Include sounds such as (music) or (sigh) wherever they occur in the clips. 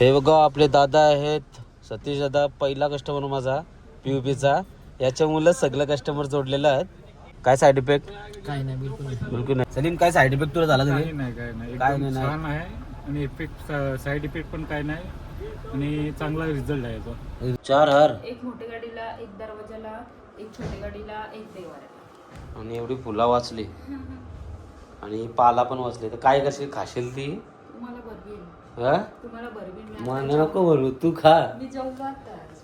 हे बघा आपले दादा आहेत. सतीश दादा पहिला कस्टमर माझा पीयूपीचा याच्यामुळे सगळं कस्टमर जोडलेलं आहेत. काय साईड इफेक्ट काय नाही बिलकुल नाही. बिलकुल नाही. सलीम काय साईड इफेक्ट तुला झाला काही तुम्ही नाही काय नाही. काय एकदम नाही, छान आहे. आणि इफेक्ट साईड इफेक्ट पण काय नाही. आणि चांगला रिझल्ट आहे याचा. चार हार. एक मोठ्या गाडीला एक दरवाजाला एक छोट्या गाडीला एक देवाऱ्याला. आणि एवढी फुला वाचली. आणि पाला पण वाचले. तर काय कशी खाशील ती? तुम्हाला हा? मला नको बनवू तू खा.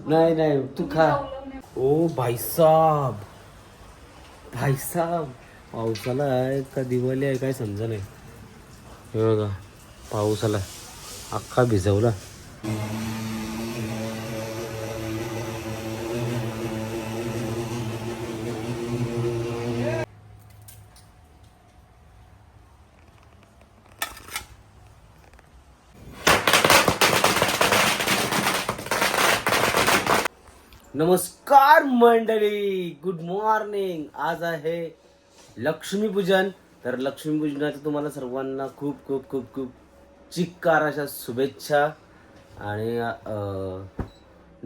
नाही नाही तू खा. ओ भाई साहब भाई साहब पावसाला आहे का दिवाळी आहे काय समजा नाही हे बघा पाऊस आला अख्खा भिजवला. मंडळी गुड मॉर्निंग आज आहे लक्ष्मीपूजन तर लक्ष्मीपूजनाच्या तुम्हाला सर्वांना खूप खूप खूप खूप चिक्कार अशा शुभेच्छा. आणि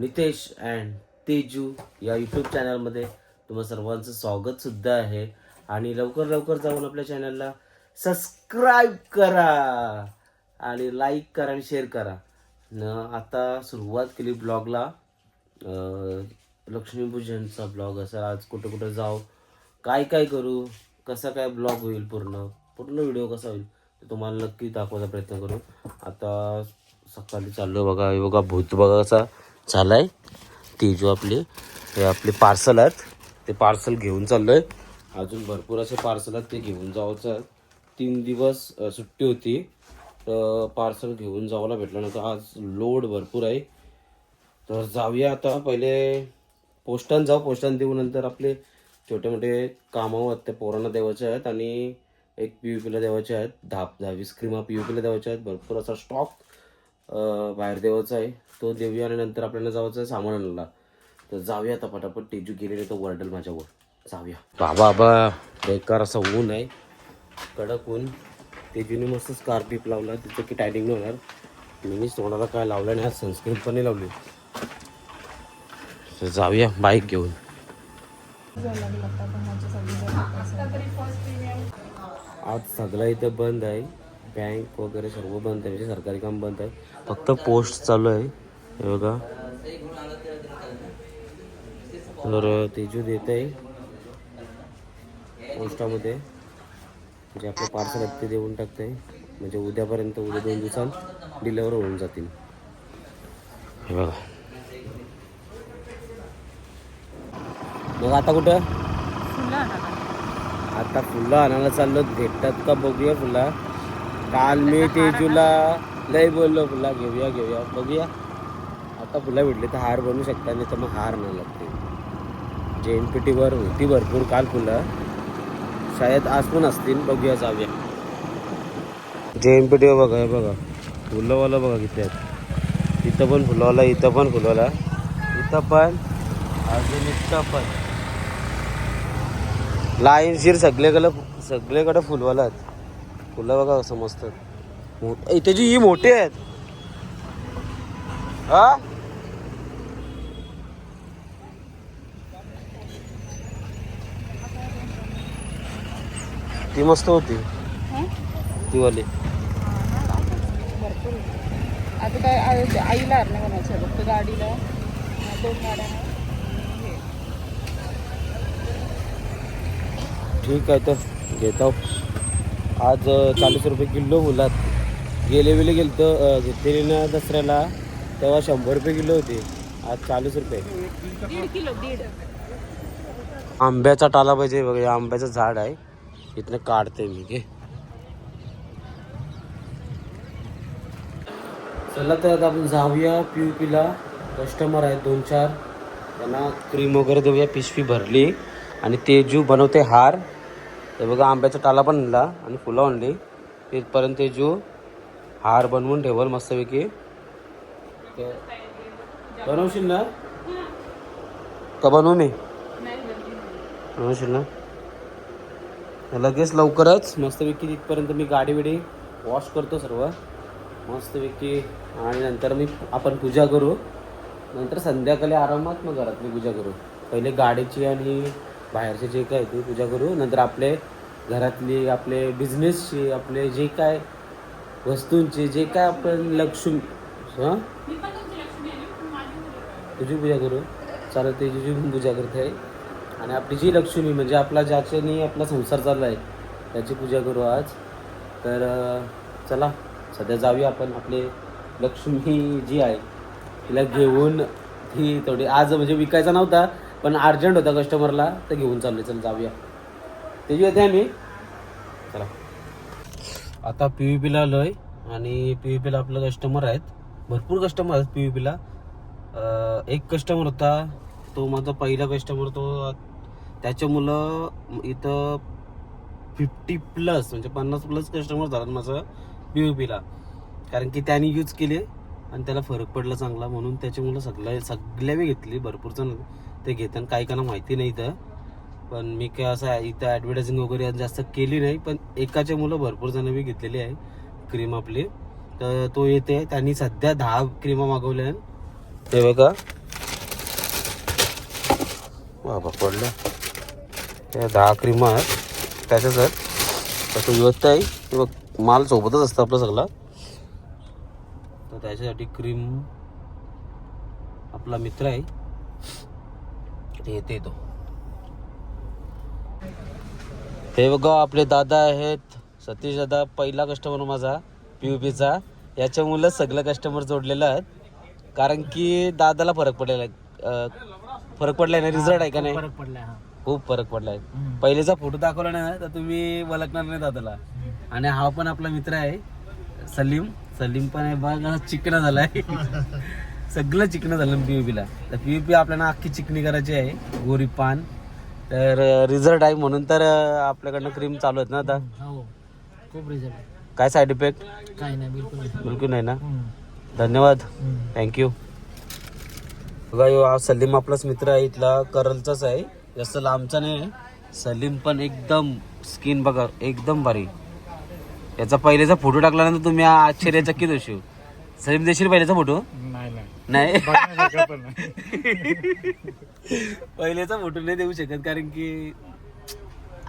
नितेश अँड तेजू या यूट्यूब चॅनलमध्ये तुम्हा सर्वांचं स्वागतसुद्धा आहे. आणि लवकर लवकर जाऊन आपल्या चॅनलला सबस्क्राईब करा. आणि लाईक करा आणि शेअर करा. न आता सुरुवात केली ब्लॉगला लक्ष्मीपूजनचा ब्लॉग असेल. आज कुठं कुठं जाऊ काय काय करू कसा काय ब्लॉग होईल पूर्ण पूर्ण व्हिडिओ कसा होईल ते तुम्हाला नक्की दाखवायचा प्रयत्न करू. आता सकाळी चाललो बघा हे बघा भूत बघा कसा चालाय ती जो आपली हे आपले पार्सल आहेत ते पार्सल घेऊन चाललोय. अजून भरपूर असे पार्सल आहेत ते घेऊन जावचं तीन दिवस सुट्टी होती तर पार्सल घेऊन जावला भेटलं नव्हतं. आज लोड भरपूर आहे. तर जाऊया आता पहिले पोस्टान जाऊ पोस्टान देऊ नंतर आपले छोटे मोठे कामं आहेत ते पोरांना द्यायचे आहेत आणि एक पी यू पीला द्यायचे आहेत. दहा दहा वीस क्रीमा पी यू पीला द्यायचे आहेत. भरपूर असा स्टॉक बाहेर द्यायचा आहे. तो देऊया आणि नंतर आपल्याला जायचं आहे सामान आणायला. तर जाऊया आता पटापट. तेजू गेलेले तो वरडल माझ्यावर. जाऊया. बाबा बाबा बेकार असं ऊन आहे. कडक ऊन. तेजूने मस्त स्कार्पिप लावला. तिचं की टायटिंग नाही होणार. मीच तोंडाला काय लावलं नाही आज सनस्क्रीन पण नाही लावली. तर जाऊया बाईक घेऊन. आज सगळं इथं बंद आहे. बँक वगैरे सर्व बंद आहे. म्हणजे सरकारी काम बंद आहे. फक्त पोस्ट चालू आहे. हे बघा. तर तेजू देत आहे. पोस्टामध्ये. म्हणजे आपलं पार्सल आहेत ते देऊन आहे म्हणजे उद्यापर्यंत उद्या दोन दिवसात डिलेवर होऊन जातील. हे बघा. मग आता कुठं? आता फुलं आणायला चाललो. भेटतात का बघूया फुला? काल मी तेजूला लय बोललो फुला घेऊया घेऊया. बघूया. आता फुलं भेटली तर हार बनवू शकता नाही तर मग हार नाही लागते. जे एन पी टीवर होती भरपूर काल फुलं. शाळेत आज पण असतील. बघूया जाऊया. जे एन पी टीवर बघा बघा. फुलंवाला बघा किती आहेत. इथं पण फुलवाला इथं पण फुलवाला. इथं पण अजून इथं पण. लाईनशीर सगळीकडे सगळीकडे फुलवाला आहेत. फुलं बघा आहेत. मोठ जी ही मोठी आहेत. हा? ती मस्त होती. ती वाली. आता काय आईला गाडीला. दोन गाड्या. ठीक आहे तर घेतो. आज चाळीस रुपये किलो मुलात. गेले वेळी गेलतो अं, घेतलेली ना दसऱ्याला तेव्हा शंभर रुपये किलो होते. आज चाळीस रुपये. आंब्याचा टाला पाहिजे बघा आंब्याचं झाड आहे. इथनं काढते मी घे. चला तर आता आपण जाऊया पी पीला. कस्टमर आहेत दोन चार. त्यांना क्रीम वगैरे देऊया पिशवी भरली. आणि तेजू बनवते हार. हे बघा आंब्याचा टाला पण आणला आणि फुलं आणली. तिथपर्यंत जो हार बनवून ठेवल मस्तपैकी. ते- बनवशील ना? का बनवू मी? बनवशील ना? लगेच लवकरच मस्तपैकी तिथपर्यंत मी गाडी बिडी वॉश करतो सर्व. मस्तपैकी आणि नंतर मी आपण पूजा करू. नंतर संध्याकाळी आरामात मग घरातली पूजा करू. पहिले गाडीची आणि बाहेरचे जे काय ते पूजा करू नंतर आपले घरातली आपले बिझनेसची आपले जे काय वस्तूंची जे काय आपण लक्ष्मी हां? तुझी पूजा करू? चालेल ते तुझी पूजा करते. आहे आणि आपली जी लक्ष्मी म्हणजे आपला ज्याच्यानी आपला संसार चालला आहे त्याची पूजा करू आज. तर चला सध्या जाऊया आपण आपले लक्ष्मी जी आहे तिला घेऊन ती थोडी आज म्हणजे विकायचा नव्हता पण अर्जंट होता कस्टमरला तर घेऊन चाललो चल जाऊया. त्याची येते आम्ही. चला. आता पी व्ही पीला आलोय आणि पी व्ही पीला आपलं कस्टमर आहेत. भरपूर कस्टमर आहेत पी व्ही पीला एक कस्टमर होता तो माझा पहिला कस्टमर तो त्याच्या मुलं इथं फिफ्टी प्लस म्हणजे पन्नास प्लस कस्टमर झाला माझं पी व्ही पीला कारण की त्याने यूज केले आणि त्याला फरक पडला चांगला म्हणून त्याच्यामुळं सगळ्या सगळ्या मी घेतली भरपूर जण. ते घेताना काही काना माहिती नाही इथं. पण मी काय असं इथं ॲडव्हर्टायझिंग वगैरे जास्त केली नाही. पण एकाचे मुलं भरपूर जण मी घेतलेली आहे. क्रीम आपली. तर तो येते त्यांनी सध्या दहा क्रीमा मागवल्या आहेत. ते बघा. बाबा पडलं. त्या दहा क्रीमा आहेत. त्याच्याच आहेत तर तो व्यवस्था आहे. ते बघ माल सोबतच असतं आपलं सगळं. तर त्याच्यासाठी क्रीम आपला मित्र आहे. येते तो। हे बघा आपले दादा आहेत. सतीश दादा पहिला कस्टमर माझा पी यू पीचा याच्यामुळं सगळं कस्टमर जोडलेलं आहेत. कारण की दादाला फरक पडलेला आहे. फरक पडलाय ना? रिझल्ट आहे का नाही? फरक पडलाय खूप फरक पडलाय. पहिलेचा फोटो दाखवला ना तर तुम्ही ओळखणार नाही दादाला. आणि हा पण आपला मित्र आहे सलीम. सलीम पण आहे बघा चिकना झालाय. सगळं चिकनं झालं पीयूपीला तर पीयूपी आपल्याला अख्खी चिकनी करायची आहे. गोरी पान. तर रिझल्ट आहे म्हणून तर आपल्याकडनं क्रीम चालू आहेत ना आता? हो. खूप रिझल्ट काय साईड इफेक्ट काही नाही बिलकुल बिलकुल नाही ना? धन्यवाद. थँक्यू बघा ह्यो हा सलीम आपलाच मित्र आहे. इथला करलचाच आहे. जास्त लांबचा नाही आहे. सलीम पण एकदम स्किन बघा एकदम भारी. याचा पहिलेचा फोटो टाकल्यानंतर तुम्ही आश्चर्यचकित होशील. सलीम देशील पहिलेचा फोटो नाही. नाही नाही बघण्यासारखं पण नाही. पहिलेचा फोटो नाही देऊ शकत कारण की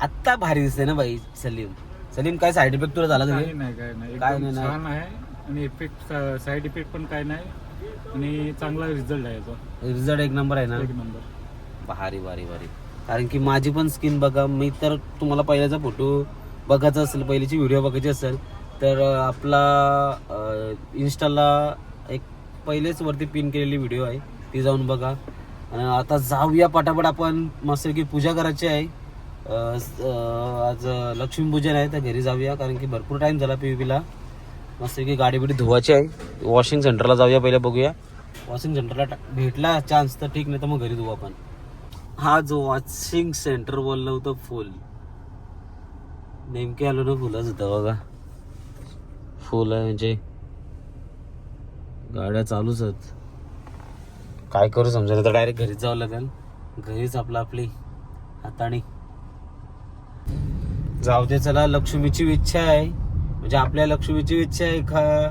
आत्ता भारी दिसते ना बाई सलीम. सलीम काय साईड इफेक्ट तुला झाला काही तुम्ही नाही काय नाही. काय एकदम नाही, छान आहे आणि इफेक्ट साईड इफेक्ट पण काय नाही. आणि चांगला रिझल्ट आहे याचा. रिझल्ट एक नंबर आहे ना? एक नंबर भारी भारी भारी. कारण की माझी पण स्किन बघा मी तर तुम्हाला पहिल्याचा फोटो बघायचा असेल पहिलीची व्हिडिओ बघायची असेल तर अं, आपला अं, इन्स्टाला पहिलेच वरती पिन केलेली व्हिडिओ आहे. ती जाऊन बघा. आता जाऊया पटापट आपण. मस्तपैकी पूजा करायची आहे. आज लक्ष्मीपूजन आहे. तर घरी जाऊया. कारण की भरपूर टाईम झाला पी व्हीला मस्तपैकी गाडी बिडी धुवायची आहे. वॉशिंग सेंटरला जाऊया. पहिले बघूया. वॉशिंग सेंटरला टा- भेटला चान्स तर ठीक नाही तर मग घरी धुवू आपण. हा जो वॉशिंग सेंटर बोललं होतं फुल नेमके आलो ना फुलच होतं बघा. फुल आहे म्हणजे गाड्या चालूच आहेत. काय करू समजा तर डायरेक्ट घरीच जावं लागेल. घरीच आपलं आपली हाताने. जाऊ दे चला लक्ष्मीची इच्छा आहे. म्हणजे आपल्या लक्ष्मीची इच्छा आहे का?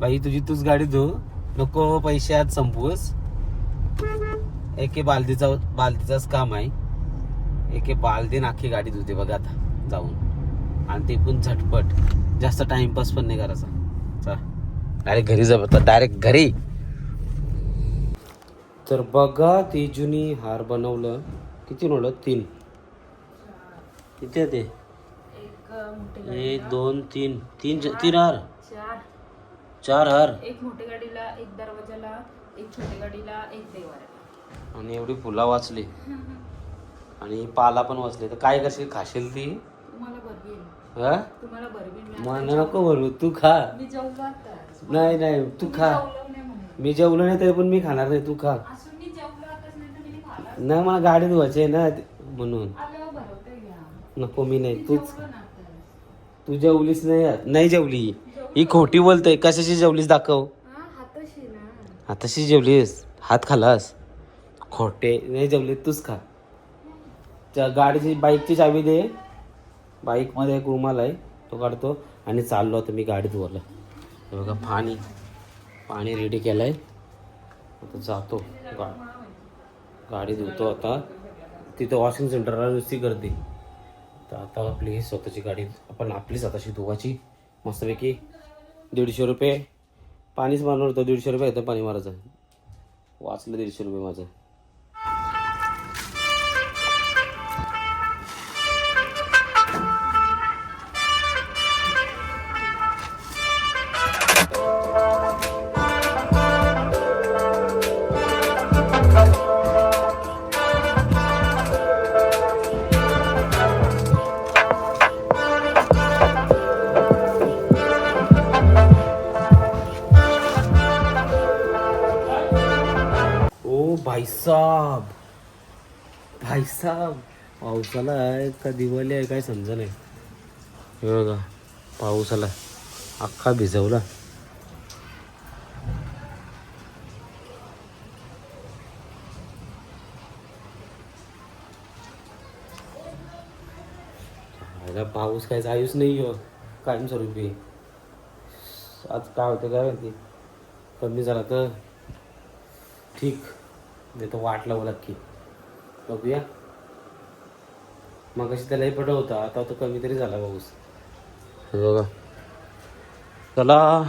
बाई तुझी तूच गाडी धु. नको पैसे आज संपवूस. एके बालदीचा बालदीचाच काम आहे. एके बालदी नाखी गाडी धुते बघा आता जाऊन. आणि ते पण झटपट. जास्त टाइमपास पण नाही करायचा. चला. डायरेक्ट घरी जाऊ आता डायरेक्ट घरी. तर बघा ती जुनी हार बनवलं. किती नोड तीन. किती आहे ते? एक मोठी एक दोन तीन. तीन तीन हार? चार. चार हार? एक मोठ्या गाडीला एक दरवाजाला एक छोट्या गाडीला एक देवाऱ्याला. आणि एवढी फुला वाचली. आणि पाला पण वाचले. तर काय करशील? खाशील ती? तुम्हाला बरबील मला नको बोलू तू खा. मी आता. नाही नाही तू खा. मी जेवलो नाही तरी पण मी खाणार नाही तू खा. नाही मला गाडी धुवायची आहे ना म्हणून. नको मी नाही तूच. तू जेवलीस नाही नाही जेवली. ही खोटी बोलते कशाची जेवलीस दाखव. हा हाताशी जेवलीस हात खालास. खोटे नाही जेवली तूच खा. त्या गाडीची बाईकची चावी दे. बाईकमध्ये एक रुमाल आहे तो काढतो आणि चाललो आता मी गाडी धुवायला. हे बघा पाणी पाणी रेडी केलं आहे आता जातो. गा गाडी धुतो आता. तिथं वॉशिंग सेंटरला नुसती गर्दी. तर आता आपली स्वतःची गाडी आपण आपलीच आताशी धुवाची मस्तपैकी दीडशे रुपये. पाणीच मारणार होतं दीडशे रुपये येतं पाणी मारायचं. वाचलं दीडशे रुपये माझं. भाई पावसाला आहे का दिवाळी आहे काय समजा नाही हे बघा पाऊस आला अख्खा भिजवला. पाऊस काय आयुष नाही हो कायमस्वरूपी. आज काय होतं काय माहिती? कमी झाला तर ठीक. नाही तर वाट लावू लागली बघूया. मग त्यालाही पट होता आता तो कमी तरी झाला पाऊस बघा. चला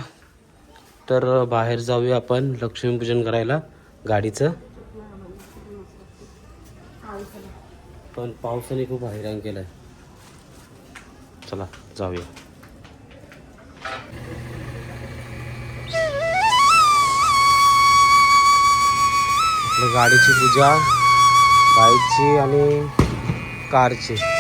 तर बाहेर जाऊया आपण लक्ष्मीपूजन करायला गाडीचं. पण पावसाने खूप हैराण केलंय. चला जाऊया. गाडीची पूजा बाईकची आणि kart.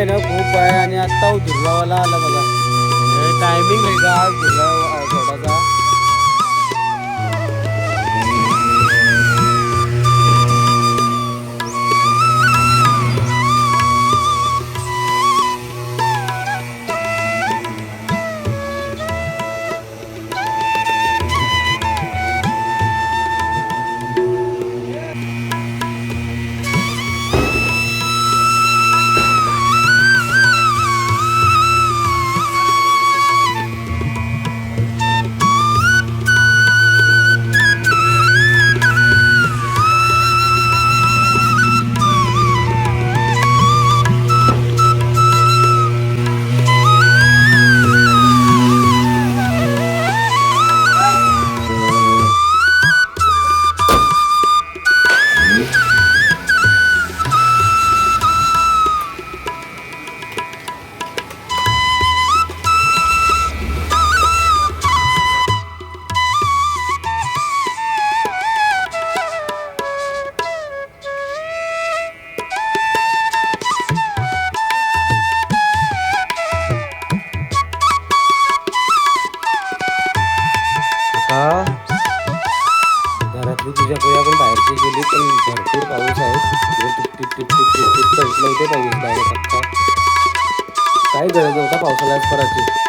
आहे ना खूप आहे आणि आता दुर्गावाला आला बघा. टायमिंग आहे का? आज गरज होता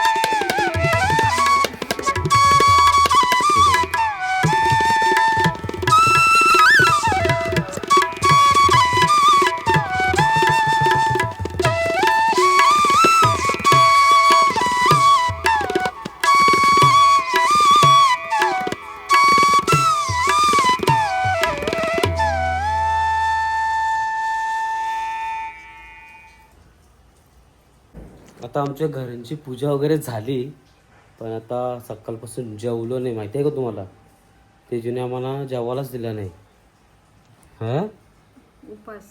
आता आमच्या घरांची पूजा वगैरे झाली पण आता सकाळपासून जेवलो नाही. माहिती आहे का तुम्हाला? तेजूने आम्हाला जेवायलाच दिला नाही. हां? उपास.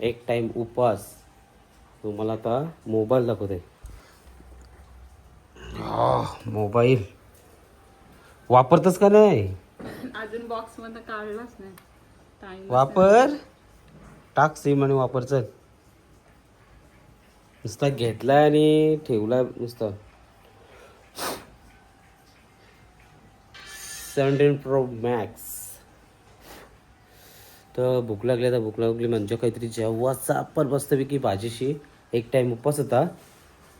एक टाइम उपवास तुम्हाला आता मोबाईल दाखवते. मोबाईल वापरतच का नाही? अजून बॉक्समध्ये काढलाच नाही. वापर. टाक सिम आणि वापर चल. नुसता घेतला आणि ठेवला नुसतं. सेवन्टीन प्रो मॅक्स तर भूक लागली आता भूक लागली म्हणजे काहीतरी जेव्हाचा आपण मस्तपैकी भाजीशी. एक टाईम उपास होता.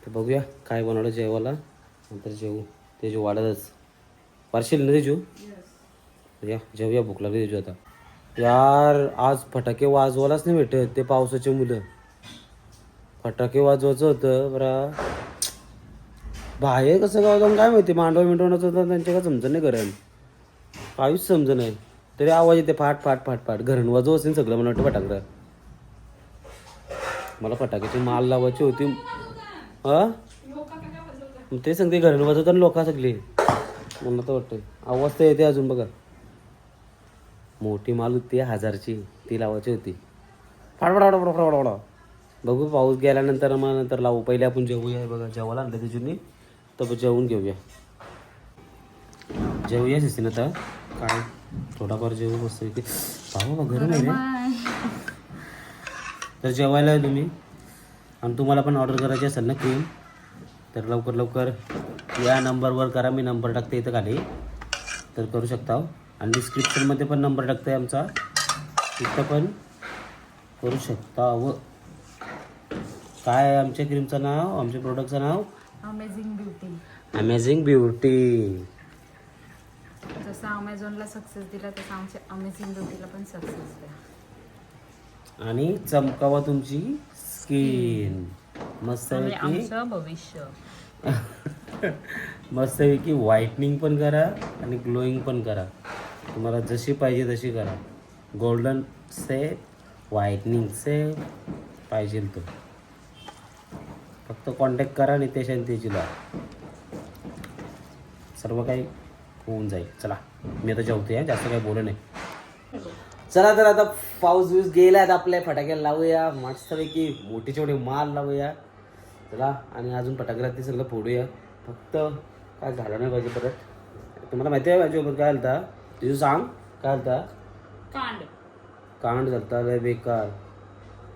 तर बघूया काय बनवलं जेवायला. नंतर जेवू. ते वाढतच. पार्शल ना तेजू? या जेवूया. भूक लागली तेजू आता. यार आज फटाके वाजवायलाच नाही भेटत. ते पावसाचे मुलं. फटाके वाजवायचं होतं बरा बाहेर कसं काय जाऊन काय माहिती मांडवा मिंडवण्याचं होतं त्यांच्या काय समजत नाही घरण काहीच समज नाही. तरी आवाज येते फाट फाट फाट फाट. घरण वाजव असेल सगळं मला वाटतं फटाकडं. मला फटाक्याची माल लावायची होती. हां? ते सांगते घरण वाजवतात लोक सगळे. मला तर वाटतं आवाज तर येते अजून बघा. मोठी माल होती हजारची. ती लावायची होती. फाडफाड फाडफाड फाडफाड. बघू पाऊस गेल्यानंतर मग नंतर लावू. पहिले आपण जेवूया बघा जेवायला आणलं त्याच्यानी तर जेवून घेऊया. जेवूया सिस्टीन आता. काय? थोडाफार जेवू बसतो इथे बाबा गरम आहे रे. तर जेवायला तुम्ही आणि तुम्हाला पण ऑर्डर करायची असेल ना क्रीम तर लवकर लवकर या नंबरवर करा. मी नंबर टाकते इथं खाली. तर करू शकता हो. आणि डिस्क्रिप्शनमध्ये पण नंबर टाकते आमचा. तिथं पण करू शकता व काय आहे आमच्या क्रीमचं नाव? आमच्या प्रोडक्टचं नाव? अमेझिंग ब्युटी अमेझिंग ब्युटी जसं अमेझॉनला सक्सेस दिला तसं आमच्या अमेझिंग ब्युटीला पण सक्सेस द्या. आणि चमकावा तुमची स्किन मस्त आणि आमचं भविष्य. (laughs) मस्तपैकी व्हाईटनिंग पण करा आणि ग्लोईंग पण करा. तुम्हाला जशी पाहिजे तशी करा. गोल्डन से व्हाईटनिंग से पाहिजे तो. फक्त कॉन्टॅक्ट करा आणि ते शांतीची ला सर्व काही होऊन जाईल. चला मी आता जेवते जास्त काही बोलू नाही चला तर आता पाऊस बिऊस गेलाय आता आपल्या फटाक्याला लावूया. मस्तपैकी मोठी छोटी माल लावूया. चला आणि अजून फटाके ते सगळं फोडूया. फक्त काय झालं नाही पाहिजे परत? तुम्हाला माहिती आहे माझ्यासोबत काय आलता तुझं सांग काय आलता कांड. कांड झालता लय बेकार.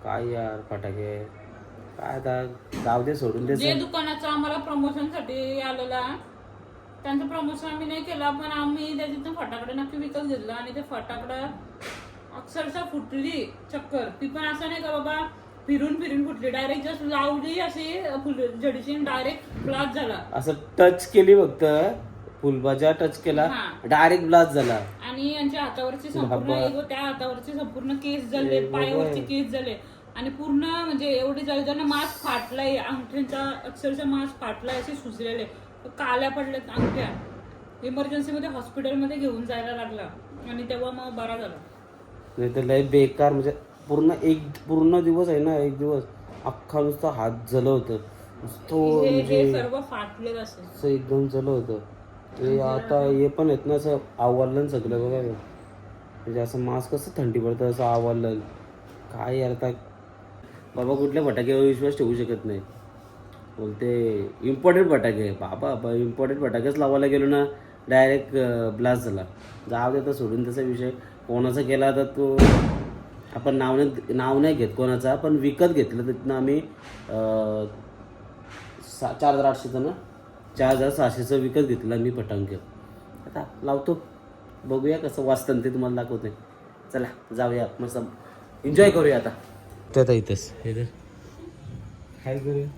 काय यार फटाके? काय आता जाऊ दे सोडून दे जे दुकानाचं आम्हाला प्रमोशनसाठी आलेला त्यांचं प्रमोशन आम्ही नाही केलं पण आम्ही त्याच्यातून फटाकडे नक्की विकत घेतलं आणि ते फटाकडं अक्षरशः फुटली चक्कर. ती पण असं नाही का बाबा फिरून फिरून फुटली. डायरेक्ट जस्ट लावली अशी फुल जडीची डायरेक्ट ब्लास्ट झाला. असं टच केली फक्त. फुलबाजा टच केला. हा. डायरेक्ट ब्लास्ट झाला. आणि यांच्या हातावरची संपूर्ण बाबा. एक त्या हातावरची संपूर्ण केस झाले पायावरचे केस झाले. आणि पूर्ण म्हणजे एवढे जळ जण मास्क फाटलाय अंगठ्यांचा अक्षरशः मास्क फाटलाय असे सुजलेले काल्या पडल्यात अंगठ्या. इमर्जन्सी मध्ये हॉस्पिटलमध्ये घेऊन जायला लागला आणि तेव्हा मग बरा झाला. नाही तर लय बेकार म्हणजे पूर्ण एक पूर्ण दिवस आहे ना एक दिवस अख्खा नुसता हात झालं होतं. नुसतं हे म्हणजे सर्व असे. असं एकदम झालं होतं. ते आता हे पण येत ना असं आवडलं सगळं बघा. हे. म्हणजे असं मास्क कसं थंडी पडतं असं आवडलं काय यार आता बाबा कुठल्या फटाक्यावर विश्वास ठेवू शकत नाही. बोलते इम्पॉर्टंट फटाके. बाबा बा इम्पॉर्टंट फटाकेच लावायला गेलो ना डायरेक्ट ब्लास्ट झाला. जाऊ दे तर सोडून त्याचा विषय. कोणाचा केला तर तो? आपण नाव नाही नाव नाही घेत कोणाचा पण विकत घेतलं तिथनं आम्ही सा चार हजार आठशेचं ना चार हजार सहाशेचं विकत घेतलं मी फटांक आता लावतो. बघूया कसं वाचतं ते तुम्हाला दाखवते. चला जाऊया मस्त. एन्जॉय करूया आता. ते आता इथेच काय करूया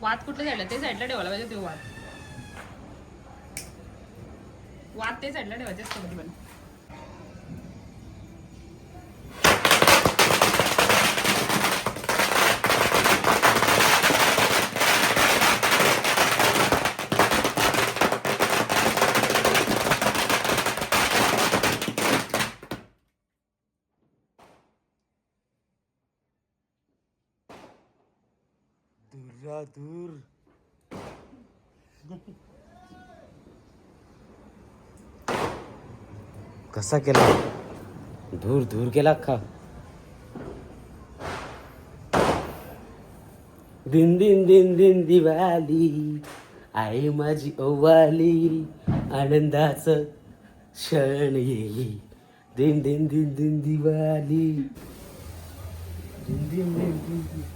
वाद कुठल्या साईडला ते साईडला ठेवायला पाहिजे तो वाद वाद ते साईडला ठेवायचे असतं पण दूर दूर कसा केला. दूर दूर केला अख्खा. दिन दिन दिन दिन दिवाली आई माझी ओवाली आनंदाच क्षण येईल. दिन दिन दिन दिन दिवाली. दिन दिन दिन दिन दिवाली.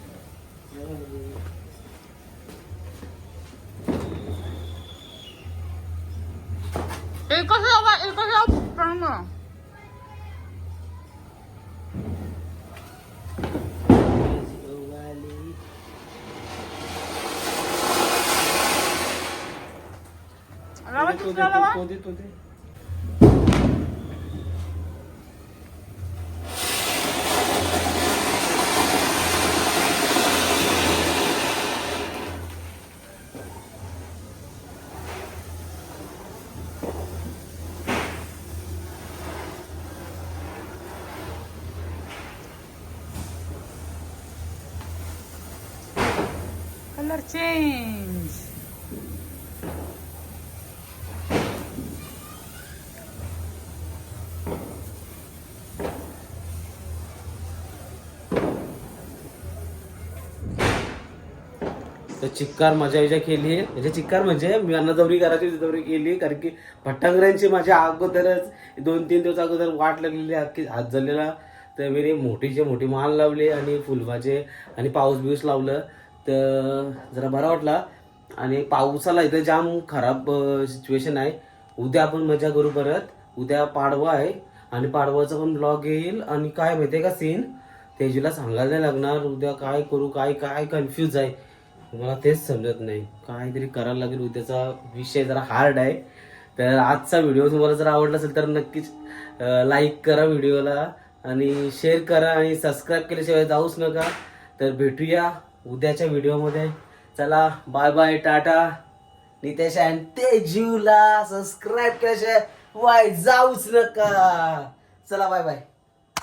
एकच लावा एकच लावा पण मग. माझी ओवाली. लावा तो दे, कलर चेंज तर चिक्कार मजा विजा केली आहे. म्हणजे चिक्कार म्हणजे मी अन्नदौरी करायची दौरी केली कारण की भट्टांगऱ्यांची माझ्या अगोदरच दोन तीन दिवस अगोदर वाट लागलेली अख्खी हात झालेला तर मी मोठीचे मोठी माल लावले आणि फुलभाचे आणि पाऊस बिऊस लावलं. तर जरा बरा वाटला. आणि पावसाला इथं जाम खराब सिच्युएशन आहे. उद्या आपण मजा करू परत. उद्या पाडवा आहे. आणि पाडवाचा पण ब्लॉग येईल. आणि काय माहितीये का सीन तेजूला सांगायला नाही लागणार. उद्या काय करू काय काय कन्फ्यूज आहे. मला तेच समजत नाही. काहीतरी करायला लागेल. उद्याचा विषय जरा हार्ड आहे. तर आजचा व्हिडिओ तुम्हाला जर आवडला असेल तर नक्कीच लाईक करा व्हिडिओला आणि शेअर करा. आणि सबस्क्राईब केल्याशिवाय जाऊच नका. तर भेटूया. उद्याच्या व्हिडिओमध्ये. चला bye bye tata. Nitesh and ते जीवला सबस्क्राईब केल्याशिवाय वाय जाऊच नका. चला बाय बाय